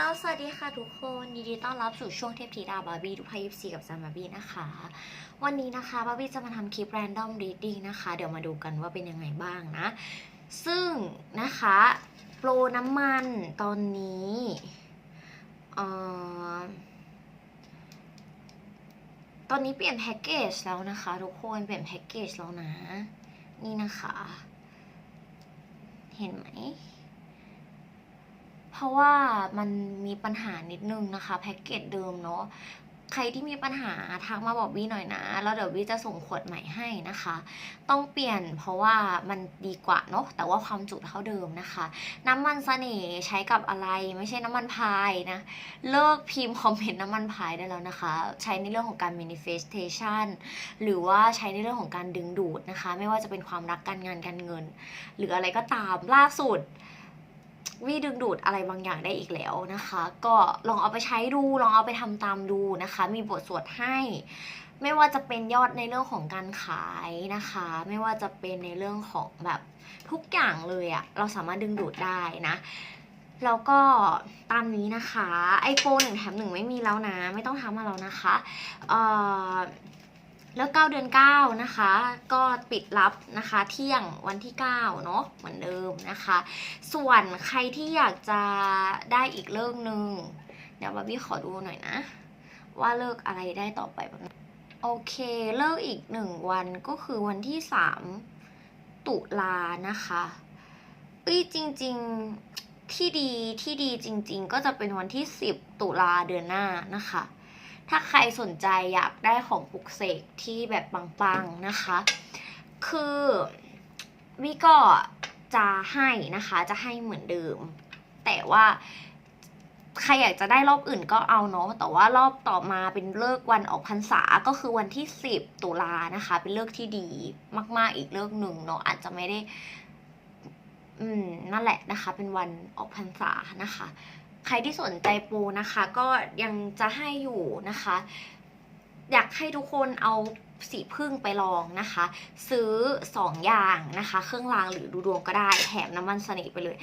ลสวัสดีค่ะทุกคนยินดีต้อนรับสู่ช่วงเทพธิดาบาร์บี้ดูไพ่ยิปซีกับซามบาร์บี้นะคะ วันนี้นะคะบาร์บี้จะมาทำคลิป random reading นะคะ เดี๋ยวมาดูกันว่าเป็นยังไงบ้างนะ ซึ่งนะคะโปรน้ำมันตอนนี้เอ่อตอนนี้เปลี่ยนแพ็กเกจแล้วนะคะทุกคนเปลี่ยนแพ็กเกจแล้วนะ นี่นะคะ เห็นไหม เพราะว่ามันมีปัญหานิดนึงนะคะ แพ็กเกจเดิมเนาะใครที่มีปัญหาทักมาบอกวีหน่อยนะ แล้วเดี๋ยววีจะส่งขวดใหม่ให้นะคะ ต้องเปลี่ยนเพราะว่ามันดีกว่าเนาะแต่ว่าความจุเท่าเดิมนะคะ น้ำมันเสน่ห์ใช้กับอะไรไม่ใช่น้ำมันพายนะ เลิกพิมพ์คอมเมนต์น้ำมันพายได้แล้วนะคะ ใช้ในเรื่องของการ manifestation หรือว่าใช้ในเรื่องของการดึงดูดนะคะ ไม่ว่าจะเป็นความรักการงานการเงิน หรืออะไรก็ตามล่าสุด วิดึงดูดอะไรบางอย่างได้อีกแล้วนะคะ ก็ลองเอาไปใช้ดูลองเอาไปทำตามดูนะคะ มีบทสวดให้ ไม่ว่าจะเป็นยอดในเรื่องของการขายนะคะ ไม่ว่าจะเป็นในเรื่องของแบบทุกอย่างเลยอะเราสามารถดึงดูดได้นะแล้วก็ตามนี้นะคะไอโฟนหนึ่งแถมหนึ่งไม่มีแล้วนะ ไม่ต้องทำมาแล้วนะคะ เอ่อ แล้ว9เดือน9นะคะ ก็ปิดรับนะคะเที่ยงวันที่9เนาะเหมือนเดิมนะคะ ส่วนใครที่อยากจะได้อีกเลิกหนึ่งเดี๋ยวบาร์บี้ขอดูหน่อยนะ ว่าเลิกอะไรได้ต่อไปบ้างโอเคเลิกอีกหนึ่งวันก็คือวันที่ 3 ตุลานะคะเอ้ยจริง ๆที่ดีที่ดีจริง ๆ ก็จะเป็นวันที่ 10 ตุลาเดือนหน้านะคะ ถ้าใครสนใจอยากได้ของปลุกเสกที่แบบปังๆนะคะ คือวิก็จะให้นะคะ จะให้เหมือนเดิม แต่ว่าใครอยากจะได้รอบอื่นก็เอาเนาะ แต่ว่ารอบต่อมาเป็นเลิกวันออกพรรษา ก็คือวันที่ 10 ตุลานะคะ เป็นเลิกที่ดีมากๆอีกเลิกหนึ่งเนาะ อาจจะไม่ได้ อืม นั่นแหละนะคะ เป็นวันออกพรรษานะคะ ใครที่สนใจปรนะคะ ก็ยังจะให้อยู่นะคะ อยากให้ทุกคนเอาสีพึ่งไปลองนะคะ ซื้อ 2 อย่างนะคะ เครื่องรางหรือดูดวงก็ได้แถมน้ำมันเสน่ห์ไปเลย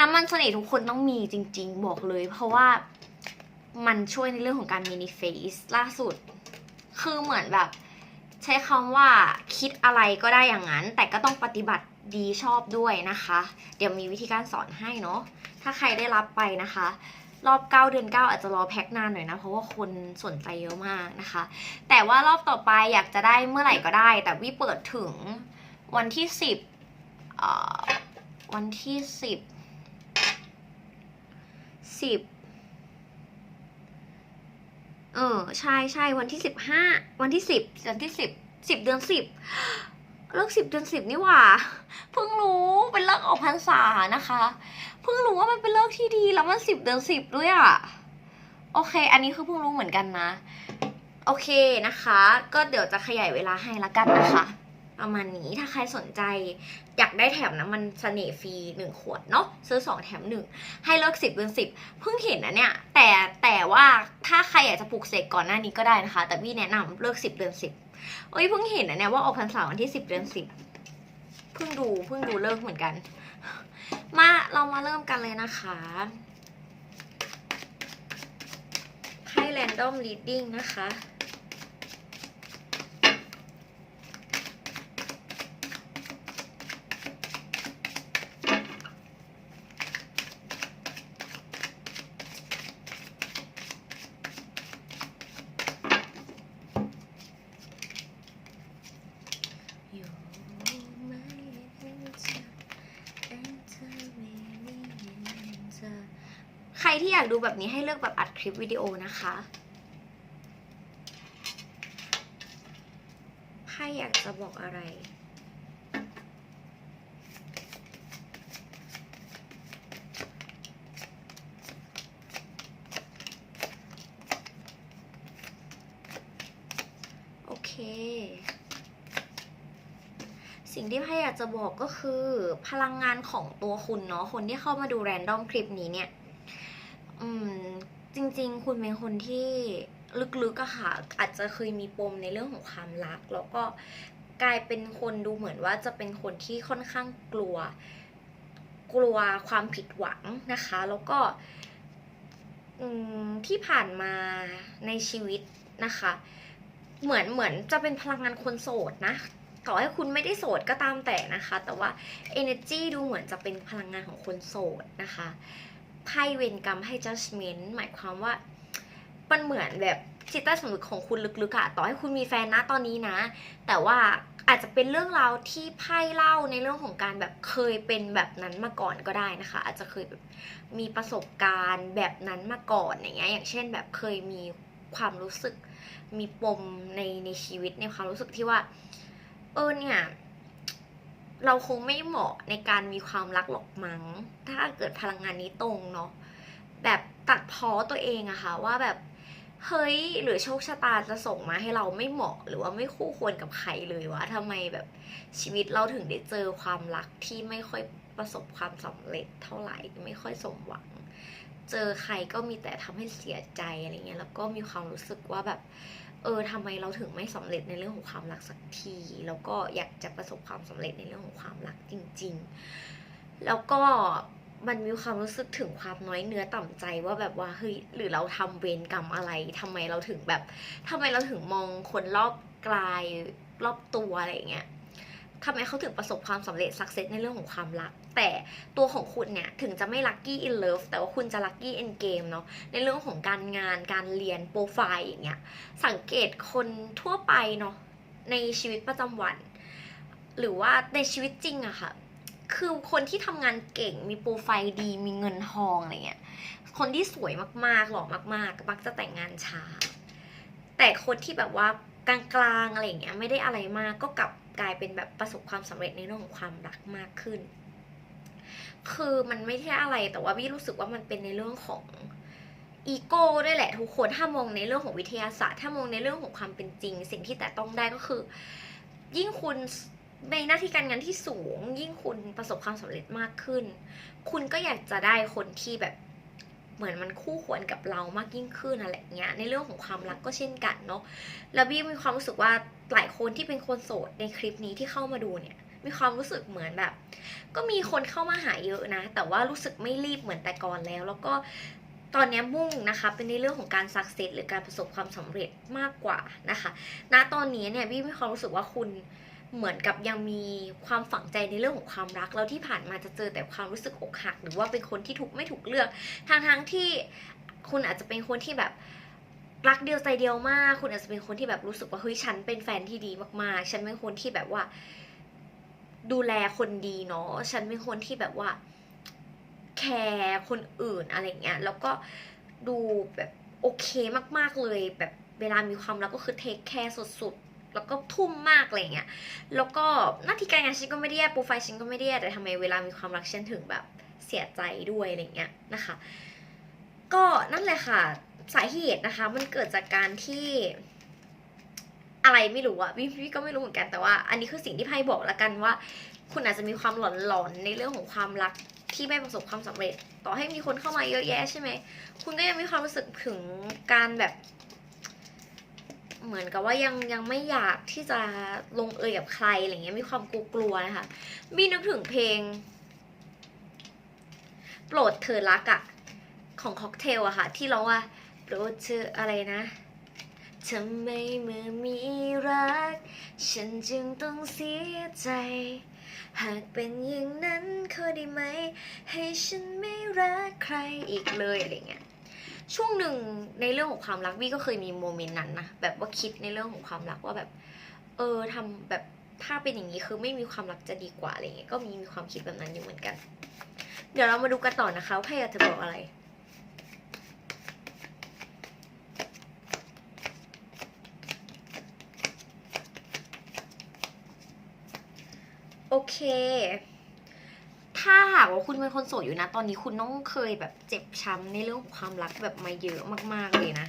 น้ำมันเสน่ห์ทุกคนต้องมีจริง ๆ บอกเลย เพราะว่ามันช่วยในเรื่องของการมินิเฟสล่าสุด คือเหมือนแบบ ใช้คำว่าคิดอะไรก็ได้อย่างนั้น แต่ก็ต้องปฏิบัติดีชอบด้วยนะคะ เดี๋ยวมีวิธีการสอนให้เนาะ ถ้าใครได้รับไปนะคะ รอบ 9 เดือน 9 อาจจะรอแพ็คนานหน่อยนะ เพราะว่าคนสนใจเยอะมากนะคะ แต่ว่ารอบต่อไปอยากจะได้เมื่อไหร่ก็ได้ แต่วิเปิดถึงวันที่ 10เอ่อวันที่ 10 10 เออ ใช่ใช่วันที่ 15 วันที่ 10วันที่ 10 10 เดือน 10 เลิก10เดือน10นี่หว่า เพิ่งรู้เป็นเลิกออกพรรษานะคะ เพิ่งรู้ว่ามันเป็นเลิกที่ดีแล้วมัน10เดือน10ด้วยอะ โอเค อันนี้คือเพิ่งรู้เหมือนกันนะ โอเคนะคะ ก็เดี๋ยวจะขยายเวลาให้ละกันนะคะประมาณนี้ถ้าใครสนใจอยากได้แถมน้ำมันเสน่ห์ฟรีหนึ่งขวดเนาะซื้อสองแถมหนึ่งให้เลิกสิบเดือนสิบเพิ่งเห็นนะเนี่ย แต่แต่ว่าถ้าใครอยากจะปลูกเสกก่อนหน้านี้ก็ได้นะคะ แต่พี่แนะนำเลิกสิบเดือนสิบ เอ้ยเพิ่งเห็นนะเนี่ยว่าออกพรรษาวันที่สิบเดือนสิบเพิ่งดูเพิ่งดูเลิกเหมือนกัน มาเรามาเริ่มกันเลยนะคะให้ random reading นะคะ อยู่ไม่เห็นเธอแต่เธอไม่มีเธอใคร ที่อยากดูแบบนี้ให้เลือกแบบอัดคลิปวิดีโอนะคะไพ่อยากจะบอกอะไรโอเคสิ่งที่ไพ่อยากจะบอกก็คือ พลังงานของตัวคุณเนาะคนที่เข้ามาดูแรนดอมคลิปนี้เนี่ย ริง ๆ คุณเป็นคนที่ลึกๆอะค่ะ อาจจะเคยมีปมในเรื่องของความรัก แล้วก็กลายเป็นคนดูเหมือนว่าจะเป็นคนที่ค่อนข้างกลัว กลัวความผิดหวังนะคะ แล้วก็ที่ผ่านมาในชีวิตนะคะ เหมือนเหมือนจะเป็นพลังงานคนโสดนะต่อให้คุณไม่ได้โสดก็ตามแต่นะคะ แต่ว่า energy ดูเหมือนจะเป็นพลังงานของคนโสดนะคะ ไพ่เวรกรรมให้ judgment หมายความว่ามันเหมือนแบบจิตใต้สำนึกของคุณลึกๆอะต่อให้คุณมีแฟนนะตอนนี้นะ แต่ว่าอาจจะเป็นเรื่องราวที่ไพ่เล่าในเรื่องของการแบบเคยเป็นแบบนั้นมาก่อนก็ได้นะคะ อาจจะเคยแบบมีประสบการณ์แบบนั้นมาก่อนอย่างเงี้ยอย่างเช่นแบบเคยมีความรู้สึกมีปมในในชีวิตในความรู้สึกที่ว่า เออเนี่ย เราคงไม่เหมาะในการมีความรักหรอกมั้ง ถ้าเกิดพลังงานนี้ตรงเนาะแบบตัดพ้อตัวเองอะค่ะว่าแบบเฮ้ยหรือโชคชะตาจะส่งมาให้เราไม่เหมาะหรือว่าไม่คู่ควรกับใครเลยวะทำไมแบบชีวิตเราถึงได้เจอความรักที่ไม่ค่อยประสบความสำเร็จเท่าไหร่ไม่ค่อยสมหวัง เจอใครก็มีแต่ทำให้เสียใจอะไรเงี้ยแล้วก็มีความรู้สึกว่าแบบ เออทำไมเราถึงไม่สำเร็จในเรื่องของความรักสักที แล้วก็อยากจะประสบความสำเร็จในเรื่องของความรักจริง ๆ แล้วก็มันมีความรู้สึกถึงความน้อยเนื้อต่ำใจว่าแบบว่าเฮ้ยหรือเราทำเวรกรรมอะไรทำไมเราถึงแบบทำไมเราถึงมองคนรอบกลายรอบตัวอะไรอย่างเงี้ยทำไมเขาถึงประสบความสำเร็จสักเซสในเรื่องของความรัก แต่ตัวของคุณเนี่ยถึงจะไม่ลัคกี้อินเลิฟแต่ว่าคุณจะลัคกี้อินเกมเนาะในเรื่องของการงานการเรียนโปรไฟล์อย่างเงี้ยสังเกตคนทั่วไปเนาะในชีวิตประจำวัน หรือว่าในชีวิตจริงอะค่ะคือคนที่ทำงานเก่งมีโปรไฟล์ดีมีเงินทองอะไรเงี้ย คนที่สวยมากๆหล่อมากๆมักจะแต่งงานช้า แต่คนที่แบบว่ากลางๆอะไรเงี้ยไม่ได้อะไรมากก็กลับกลายเป็นแบบประสบความสำเร็จในเรื่องของความรักมากขึ้น คือมันไม่ใช่อะไรแต่ว่าพี่รู้สึกว่ามันเป็นในเรื่องของอีโก้ด้วยแหละทุกคนถ้ามองในเรื่องของวิทยาศาสตร์ ถ้ามองในเรื่องของความเป็นจริง สิ่งที่แต่ต้องได้ก็คือ ยิ่งคุณในหน้าที่การงานที่สูง ยิ่งคุณประสบความสำเร็จมากขึ้น คุณก็อยากจะได้คนที่แบบเหมือนมันคู่ควรกับเรามากยิ่งขึ้นอะไรเงี้ยในเรื่องของความรักก็เช่นกันเนาะแล้วบี้มีความรู้สึกว่าหลายคนที่เป็นคนโสดในคลิปนี้ที่เข้ามาดูเนี่ย มีความรู้สึกเหมือนแบบ ก็มีคนเข้ามาหาเยอะนะ แต่ว่ารู้สึกไม่รีบเหมือนแต่ก่อนแล้ว แล้วก็ตอนนี้มุ่งนะคะเป็นในเรื่องของการสักเซสหรือการประสบความสำเร็จมากกว่านะคะ ณตอนนี้เนี่ยบี้มีความรู้สึกว่าคุณเหมือนกับยังมีความฝังใจในเรื่องของความรักแล้วที่ผ่านมาจะเจอแต่ความรู้สึกอกหัก หรือว่าเป็นคนที่ถูกไม่ถูกเลือกทางทางๆที่คุณอาจจะเป็นคนที่แบบรักเดียวใจเดียวมาก คุณอาจจะเป็นคนที่แบบรู้สึกว่าเฮ้ยฉันเป็นแฟนที่ดีมากๆ ฉันเป็นคนที่แบบว่า ดูแลคนดีเนาะฉันเป็นคนที่แบบว่า แคร์คนอื่นอะไรเงี้ยแล้วก็ดูแบบโอเคมากๆเลย แบบเวลามีความรักก็คือเทคแคร์สุดๆ แล้วก็ทุ่มมากอะไรเงี้ยแล้วก็หน้าที่การงานฉันก็ไม่ได้โปรไฟล์ฉันก็ไม่ได้แย่แต่ทำไมเวลามีความรักฉันถึงแบบเสียใจด้วยอะไรเงี้ยนะคะ ก็นั่นแหละค่ะสาเหตุนะคะ มันเกิดจากการที่ อะไรไม่รู้อะพี่พี่ก็ไม่รู้เหมือนกันแต่ว่า อันนี้คือสิ่งที่ไพ่บอกละกันว่า คุณอาจจะมีความหลอนๆในเรื่องของความรักที่ไม่ประสบความสำเร็จ ต่อให้มีคนเข้ามาเยอะแยะใช่ไหมคุณก็ยังมีความรู้สึกถึงการแบบ เหมือนกับว่ายังยังไม่อยากที่จะลงเอยกับใครอะไรเงี้ยมีความกลัวๆนะคะมีนึกถึงเพลง โปรดเธอรักอะของค็อกเทลอะค่ะ ที่ร้องว่าโปรดเธออะไรนะ ทำไมเมื่อมีรัก ฉันจึงต้องเสียใจ หากเป็นอย่างนั้นขอได้ไหม ให้ฉันไม่รักใครอีกเลยอะไรเงี้ยช่วงหนึ่งในเรื่องของความรักวี่ก็เคยมีโมเมนต์นั้นนะแบบว่าคิดในเรื่องของความรักว่าแบบ เออทำแบบถ้าเป็นอย่างนี้คือไม่มีความรักจะดีกว่าอะไรเงี้ยก็มีมีความคิดแบบนั้นอยู่เหมือนกัน เดี๋ยวเรามาดูกันต่อนะคะว่าใครอยากจะบอกอะไร โอเค ถ้าหากว่าคุณเป็นคนโสดอยู่นะ ตอนนี้คุณต้องเคยแบบเจ็บช้ำในเรื่องความรักแบบมาเยอะมาก ๆ เลยนะ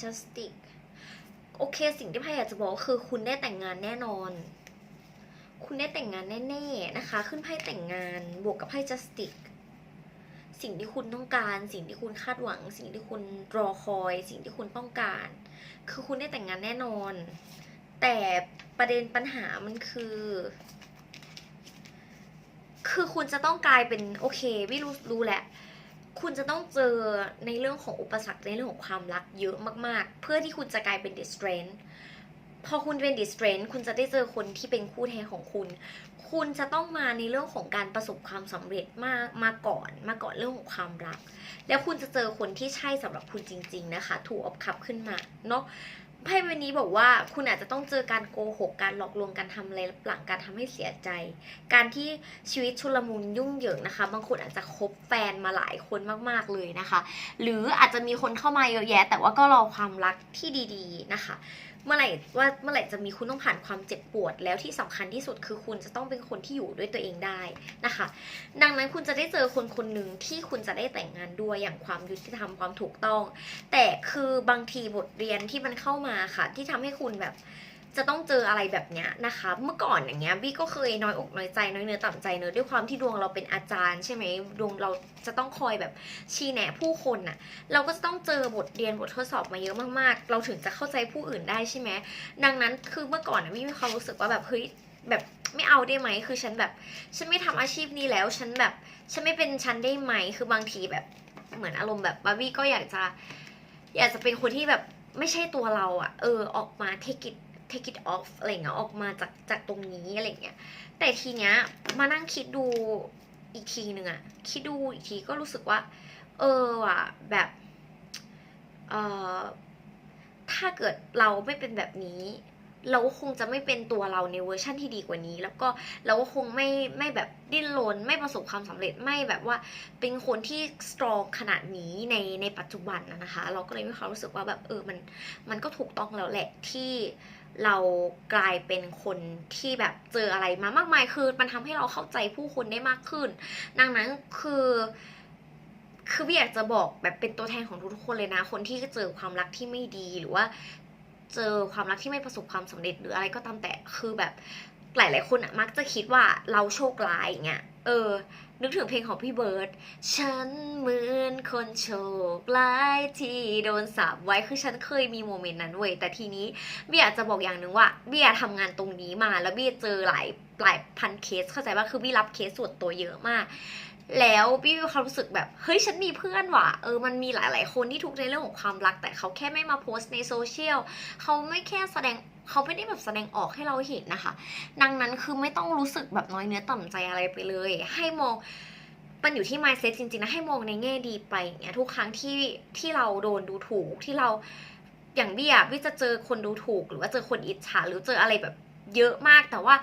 justice โอ เคสิ่งที่พายอยากจะบอกคือคุณได้แต่งงานแน่นอน คุณได้แต่งงานแน่ๆนะคะ ขึ้นไพ่แต่งงานบวกกับไพ่ justice สิ่งที่คุณต้องการ สิ่งที่คุณคาดหวัง สิ่งที่คุณรอคอย สิ่งที่คุณต้องการ คือคุณได้แต่งงานแน่นอน แต่ประเด็นปัญหามันคือ คือคุณจะต้องกลายเป็นโอเค ไม่รู้รู้แหละ คุณจะต้องเจอในเรื่องของอุปสรรคในเรื่องของความรักเยอะมากๆ เพื่อที่คุณจะกลายเป็น the strength พอคุณเป็น the strength คุณจะได้เจอคนที่เป็นคู่แท้ของคุณ คุณจะต้องมาในเรื่องของการประสบความสำเร็จมากมาก่อนมาก่อนเรื่องของความรัก แล้วคุณจะเจอคนที่ใช่สำหรับคุณจริง ๆ นะคะถูกอบขับขึ้นมาเนาะ ไพ่ใบนี้บอกว่าคุณอาจจะต้องเจอการโกหกการหลอกลวงการทำอะไรหลังการทำให้เสียใจ การที่ชีวิตชุลมุนยุ่งเหยิงนะคะ บางคนอาจจะคบแฟนมาหลายคนมาก ๆเลยนะคะ หรืออาจจะมีคนเข้ามาเยอะแยะ แต่ว่าก็รอความรักที่ดี ๆนะคะ เมื่อไหร่ว่าเมื่อไหร่จะมีคุณต้องผ่านความเจ็บปวด แล้วที่สำคัญที่สุดคือคุณจะต้องเป็นคนที่อยู่ด้วยตัวเองได้นะคะ ดังนั้นคุณจะได้เจอคนคนหนึ่งที่คุณจะได้แต่งงานด้วยอย่างความยุติธรรมความถูกต้อง แต่คือบางทีบทเรียนที่มันเข้ามาค่ะ ที่ทำให้คุณแบบ จะต้องเจออะไรแบบเนี้ยนะคะ เมื่อก่อนอย่างเงี้ยบี้ก็เคยน้อยอกน้อยใจน้อยเนื้อต่ำใจเนื้อด้วยความที่ดวงเราเป็นอาจารย์ใช่ไหมดวงเราจะต้องคอยแบบชี้แนะผู้คนน่ะ เราก็จะต้องเจอบทเรียนบททดสอบมาเยอะมากๆ เราถึงจะเข้าใจผู้อื่นได้ใช่ไหมดังนั้นคือเมื่อก่อนนะบี้มีความรู้สึกว่าแบบเฮ้ยแบบไม่เอาได้ไหม คือฉันแบบ ฉันไม่ทำอาชีพนี้แล้ว ฉันแบบ ฉันไม่เป็นฉันได้ไหม คือบางทีแบบ เหมือนอารมณ์แบบบาร์บี้ก็อยากจะ อยากจะเป็นคนที่แบบไม่ใช่ตัวเราอะเออ ออกมา take it take it off อะไรเงี้ยออกมาจากจากตรงนี้อะไรเงี้ยแต่ทีเนี้ยมานั่งคิดดูอีกทีหนึ่งอะคิดดูอีกทีก็รู้สึกว่า เออว่ะแบบเออถ้าเกิดเราไม่เป็นแบบนี้ เราก็คงจะไม่เป็นตัวเราในเวอร์ชั่นที่ดีกว่านี้ แล้วก็เราก็คงไม่ไม่แบบดิ้นรนไม่ประสบความสำเร็จไม่แบบว่าเป็นคนที่สตรองขนาดนี้ในในปัจจุบันนะนะคะ เราก็เลยมีความรู้สึกว่าแบบเออมันมันก็ถูกต้องแล้วแหละที่ เรากลายเป็นคนที่แบบเจออะไรมามากมายคือมันทำให้เราเข้าใจผู้คนได้มากขึ้น ดังนั้นคือคือพี่อยากจะบอกแบบเป็นตัวแทนของทุกคนเลยนะ คนที่เจอความรักที่ไม่ดีหรือว่า เจอความรักที่ไม่ประสบความสำเร็จหรืออะไรก็ตามแต่คือแบบหลาย ๆ คนอะมักจะคิดว่าเราโชคร้ายอย่างเงี้ย เออ นึกถึงเพลงของพี่เบิร์ดฉันเหมือนคนโชคร้ายที่โดนสาบไว้คือฉันเคยมีโมเมนต์นั้นเว้ยแต่ทีนี้เบียจะบอกอย่างหนึ่งว่าเบียทำงานตรงนี้มาแล้วเบียเจอหลายหลายพันเคสเข้าใจว่าคือบียรับเคสส่วนตัวเยอะมาก แล้วพี่มีความรู้สึกแบบเฮ้ยฉันมีเพื่อนว่ะเออมันมีหลาย ๆ คนที่ทุกในเรื่องของความรัก แต่เขาแค่ไม่มาโพสต์ในโซเชียลเขาไม่แค่แสดง เขาไม่ได้แบบแสดงออกให้เราเห็นนะคะ ดังนั้นคือไม่ต้องรู้สึกแบบน้อยเนื้อต่ำใจอะไรไปเลย ให้มองมันอยู่ที่ mindset จริงๆนะให้มองในแง่ดีไปอย่างเงี้ยทุกครั้งที่ที่เราโดนดูถูกที่เราอย่างบี้อะบี้จะเจอคนดูถูก หรือว่าเจอคนอิจฉาหรือเจออะไรแบบเยอะมากแต่ว่า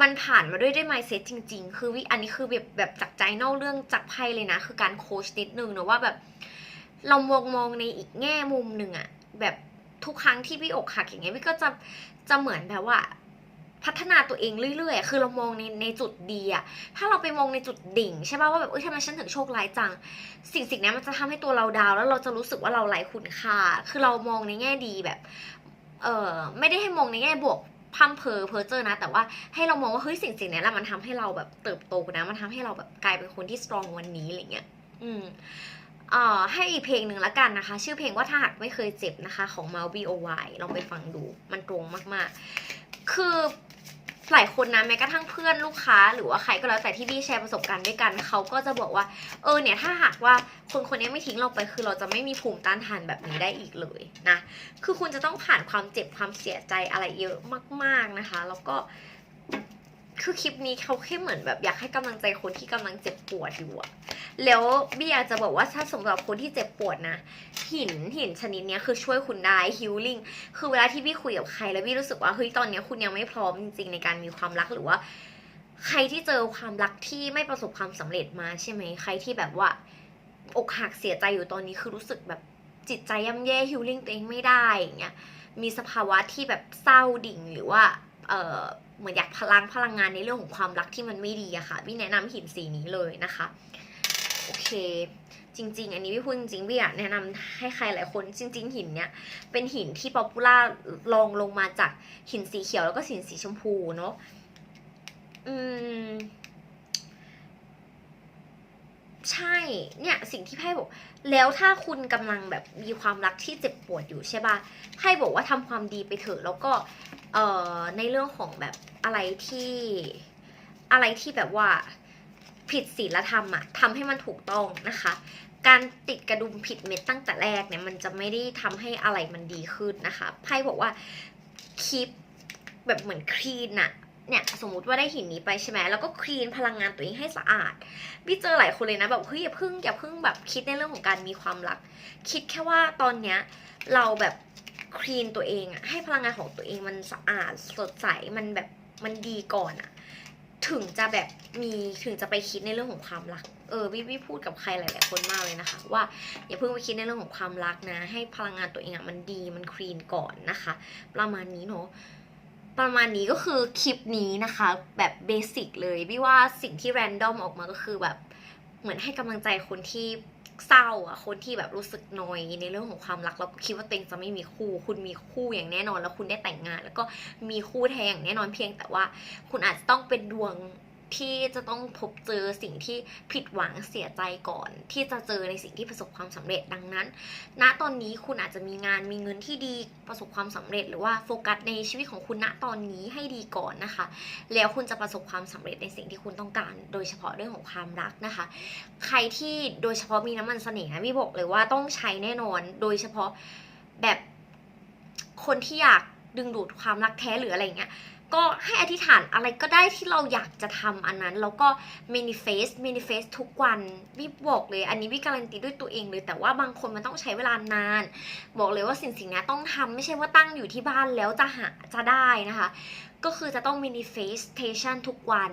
มันผ่านมาด้วยด้วย mindset จริง ๆ คือวิอันนี้คือแบบแบบจากใจนอกเรื่องจากไพ่เลยนะ คือการโค้ชนิดนึงนะว่าแบบ เรามองมองในอีกแง่มุมหนึ่งอะแบบ ทุกครั้งที่พี่อกหักอย่างเงี้ยพี่ก็จะจะเหมือนแบบว่า พัฒนาตัวเองเรื่อยๆ คือเรามองในในจุดดีอะถ้าเราไปมองในจุดดิ่งใช่ป่ะว่าแบบเอ้ยทำไมฉันถึงโชคร้ายจัง สิ่งสิ่งนี้มันจะทำให้ตัวเราดาวแล้วเราจะรู้สึกว่าเราไร้คุณค่า คือเรามองในแง่ดีแบบ เออไม่ได้ให้มองในแง่บวกพร่ำเพอเพอเจอนะ แต่ว่าให้เรามองว่าเฮ้ยสิ่งสิ่งนี้แหละมันทำให้เราแบบเติบโตนะ มันทำให้เราแบบกลายเป็นคนที่สตรองวันนี้อะไรเงี้ย อืม ให้อีกเพลงหนึ่งละกันนะคะ ชื่อเพลงว่าถ้าหากไม่เคยเจ็บนะคะ ของ m a l b o y ลองไปฟังดูมันตรงมากๆ คือหลายคนนะแม้กระทั่งเพื่อนลูกค้า หรือว่าใครก็แล้วแต่ที่พี่แชร์ประสบการณ์ด้วยกันเขาก็จะบอกว่า เออเนี่ยถ้าหากว่าคนคนนี้ไม่ทิ้งเราไปคือเราจะไม่มีภูมิต้านทานแบบนี้ได้อีกเลยนะคือคุณจะต้องผ่านความเจ็บความเสียใจอะไรเยอะมาก ๆนะคะ แล้วก็ คือคลิปนี้เขาแค่เหมือนแบบอยากให้กำลังใจคนที่กำลังเจ็บปวดอยู่อะแล้วบี้อยากจะบอกว่าถ้าสำหรับคนที่เจ็บปวดนะ หินหินชนิดเนี้ยคือช่วยคุณได้ฮิลลิ่งคือเวลาที่บี้คุยกับใคร แล้วบี้รู้สึกว่าเฮ้ยตอนเนี้ยคุณยังไม่พร้อมจริงๆในการมีความรักหรือว่า ใครที่เจอความรักที่ไม่ประสบความสำเร็จมาใช่ไหมใครที่แบบว่า อกหักเสียใจอยู่ตอนนี้คือรู้สึกแบบจิตใจย่ำแย่ฮิลลิ่งตัวเองไม่ได้อย่างเงี้ยมีสภาวะที่แบบเศร้าดิ่งหรือว่าเออ เหมือนอยากพลังพลังงานในเรื่องของความรักที่มันไม่ดีอะค่ะพี่แนะนำหินสีนี้เลยนะคะโอเค จริง ๆ อันนี้พี่พูดจริงๆพี่อยากแนะนำให้ใครหลายคนจริง ๆ หินเนี้ยเป็นหินที่ป๊อปปูล่าลองลงมาจากหินสีเขียวแล้วก็หินสีชมพูเนาะอืม ใช่เนี่ยสิ่งที่ไพ่บอก แล้วถ้าคุณกำลังแบบมีความรักที่เจ็บปวดอยู่ใช่ป่ะไพ่บอกว่าทำความดีไปเถอะแล้วก็เอ่อในเรื่องของแบบอะไรที่อะไรที่แบบว่าผิดศีลธรรมอะทำให้มันถูกต้องนะคะ การติดกระดุมผิดเม็ดตั้งแต่แรกเนี่ยมันจะไม่ได้ทำให้อะไรมันดีขึ้นนะคะไพ่บอกว่าคีปแบบเหมือนคลีนอะ เนี่ยสมมุติว่าได้หินนี้ไปใช่ไหมแล้วก็คลีนพลังงานตัวเองให้สะอาดพี่เจอหลายคนเลยนะแบบเฮ้ยอย่าพิ่งอย่าพิ่งแบบคิดในเรื่องของการมีความรัก คิดแค่ว่าตอนเนี้ยเราแบบคลีนตัวเองอะให้พลังงานของตัวเองมันสะอาดสดใสมันแบบมันดีก่อนอะถึงจะแบบมีถึงจะไปคิดในเรื่องของความรัก เออวิวิพูดกับใครหลาย ๆ คนมากเลยนะคะ ว่าอย่าเพิ่งไปคิดในเรื่องของความรักนะ ให้พลังงานตัวเองอะมันดีมันคลีนก่อนนะคะ ประมาณนี้เนาะ ประมาณนี้ก็คือคลิปนี้นะคะ แบบเบสิกเลยพี่ว่าสิ่งที่แรนดอมออกมาก็คือแบบเหมือนให้กำลังใจคนที่เศร้าอะคนที่แบบรู้สึกนอยในเรื่องของความรักแล้วก็คิดว่าตัวเองจะไม่มีคู่ คุณมีคู่อย่างแน่นอน แล้วคุณได้แต่งงาน แล้วก็มีคู่แท้อย่างแน่นอนเพียงแต่ว่า คุณอาจจะต้องเป็นดวง ที่จะต้องพบเจอสิ่งที่ผิดหวังเสียใจก่อน ที่จะเจอในสิ่งที่ประสบความสำเร็จดังนั้น ณตอนนี้คุณอาจจะมีงานมีเงินที่ดีประสบความสำเร็จ หรือว่าโฟกัสในชีวิตของคุณณตอนนี้ให้ดีก่อนนะคะ แล้วคุณจะประสบความสำเร็จในสิ่งที่คุณต้องการ โดยเฉพาะเรื่องของความรักนะคะ ใครที่โดยเฉพาะมีน้ำมันเสน่ห์พี่บอกเลยว่าต้องใช้แน่นอน โดยเฉพาะแบบคนที่อยากดึงดูดความรักแท้หรืออะไรเงี้ย ก็ให้อธิษฐานอะไรก็ได้ที่เราอยากจะทำอันนั้น แล้วก็ manifest manifest ทุกวันวิบอกเลย อันนี้วิการันตีด้วยตัวเองเลย แต่ว่าบางคนมันต้องใช้เวลานาน บอกเลยว่าสิ่งสิ่งนี้ต้องทำไม่ใช่ว่าตั้งอยู่ที่บ้านแล้วจะหาจะได้นะคะ ก็คือจะต้อง manifestation ทุกวัน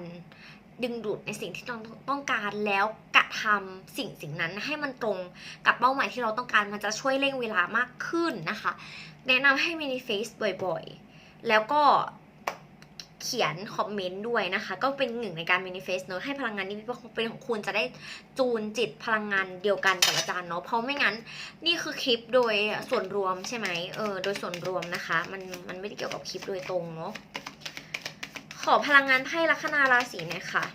ดึงดูดในสิ่งที่ต้องต้องการแล้วกระทำสิ่งสิ่งนั้นให้มันตรงกับเป้าหมายที่เราต้องการมันจะช่วยเร่งเวลามากขึ้นนะคะ แนะนำให้ manifest บ่อยๆ แล้วก็ เขียนคอมเมนต์ด้วยนะคะ ก็เป็นหนึ่งในการ manifest เนอะให้พลังงานนี้เป็นของคุณจะได้จูนจิตพลังงานเดียวกันกับอาจารย์เนาะเพราะไม่งั้นนี่คือคลิปโดยส่วนรวมใช่ไหมเออโดยส่วนรวมนะคะมันมันไม่ได้เกี่ยวกับคลิปโดยตรงเนาะขอพลังงานไพ่ลัคนาราศีหน่อยค่ะ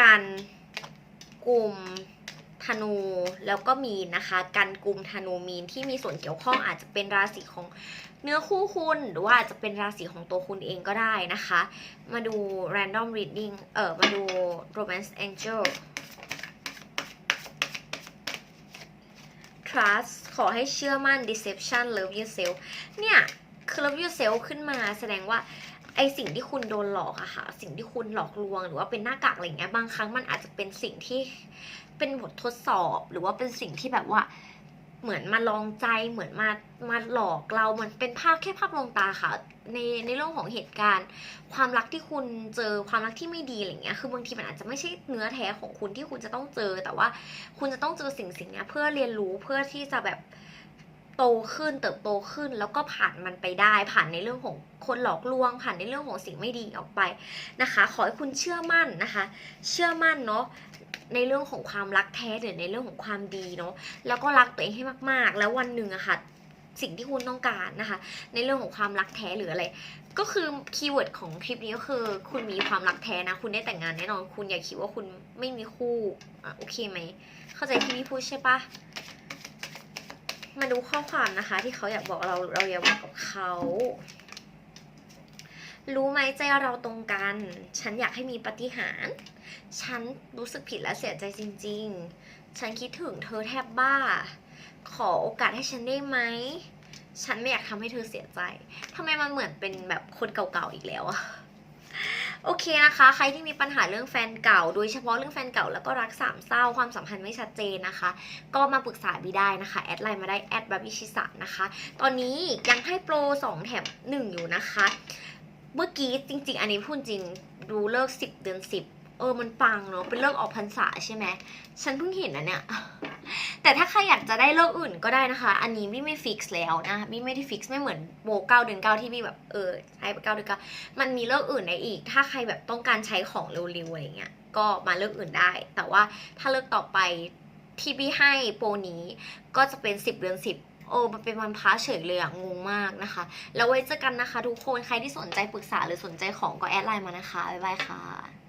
กันกลุ่ม ธนูแล้วก็มีนนะคะ กันกลุ่มธนูมีนที่มีส่วนเกี่ยวข้องอาจจะเป็นราศีของเนื้อคู่คุณหรือว่าอาจจะเป็นราศีของตัวคุณเองก็ได้นะคะ มาดู random reading เออมาดู romance angel trust ขอให้เชื่อมั่น deception love yourself เนี่ยคือ love yourself ขึ้นมาแสดงว่าไอสิ่งที่คุณโดนหลอกอะค่ะ สิ่งที่คุณหลอกลวงหรือว่าเป็นหน้ากากอะไรเงี้ยบางครั้งมันอาจจะเป็นสิ่งที่ เป็นบททดสอบหรือว่าเป็นสิ่งที่แบบว่า เหมือนมาลองใจเหมือนมามาหลอกเราเหมือนเป็นภาพแค่ภาพลวงตาค่ะ ในในเรื่องของเหตุการณ์ ความรักที่คุณเจอความรักที่ไม่ดีอะไรเงี้ยคือบางทีมันอาจจะไม่ใช่เนื้อแท้ของคุณที่คุณจะต้องเจอ แต่ว่าคุณจะต้องเจอสิ่งสิ่งนี้เพื่อเรียนรู้เพื่อที่จะแบบโตขึ้นเติบโตขึ้นแล้วก็ผ่านมันไปได้ผ่านในเรื่องของคนหลอกลวง ผ่านในเรื่องของสิ่งไม่ดีออกไปนะคะ ขอให้คุณเชื่อมั่นนะคะ เชื่อมั่นเนาะ ในเรื่องของความรักแท้หรือในเรื่องของความดีเนาะแล้วก็รักตัวเองให้มากๆ แล้ววันหนึ่งอะค่ะสิ่งที่คุณต้องการนะคะ ในเรื่องของความรักแท้หรืออะไร ก็คือคีย์เวิร์ดของคลิปนี้ก็คือ คุณมีความรักแท้นะ คุณได้แต่งงานแน่นอนคุณอย่าคิดว่าคุณไม่มีคู่อะโอเคไหม เข้าใจที่พี่พูดใช่ปะมาดูข้อความนะคะ ที่เขาอยากบอกเราเราอยากบอกกับเขารู้ไหมใจเราตรงกัน ฉันอยากให้มีปฏิหาร ฉันรู้สึกผิดและเสียใจจริง ๆ ฉันคิดถึงเธอแทบบ้า ขอโอกาสให้ฉันได้ไหม ฉันไม่อยากทำให้เธอเสียใจทำไมมันเหมือนเป็นแบบคนเก่าๆอีกแล้วอะโอเคนะคะ ใครที่มีปัญหาเรื่องแฟนเก่า โดยเฉพาะเรื่องแฟนเก่าแล้วก็รักสามเศร้าความสัมพันธ์ไม่ชัดเจนนะคะ ก็มาปรึกษาบีได้นะคะ แอดไลน์มาได้แอดบับบิชิสะนะคะ ตอนนี้ยังให้โปร 2 แถม 1 อยู่นะคะ เมื่อกี้จริง ๆ อันนี้พูดจริง ดูเลิก 10 เดือน 10 ออมันปังเนาะเป็นเลิกออกพรรษาใช่ไหมฉันเพิ่งเห็นนะเนี่ย แต่ถ้าใครอยากจะได้เลิกอื่นก็ได้นะคะ อันนี้บี้ไม่ฟิกซ์แล้วนะบี้ไม่ได้ฟิกซ์ไม่เหมือนโบเก้าเดือนเก้าที่บี้แบบเออใช้เก้าเดือนเก้ามันมีเลิกอื่นได้อีก ถ้าใครแบบต้องการใช้ของเร็วๆอะไรเงี้ยก็มาเลิกอื่นได้ แต่ว่าถ้าเลิกต่อไปที่บี้ให้โปรนี้ก็จะเป็น10เดือน10โอ้มันเป็นวันพระเฉยเลยอะงงมากนะคะ แล้วไว้เจอกันนะคะทุกคน ใครที่สนใจปรึกษาหรือสนใจของก็แอดไลน์มานะคะ บ๊ายบายค่ะ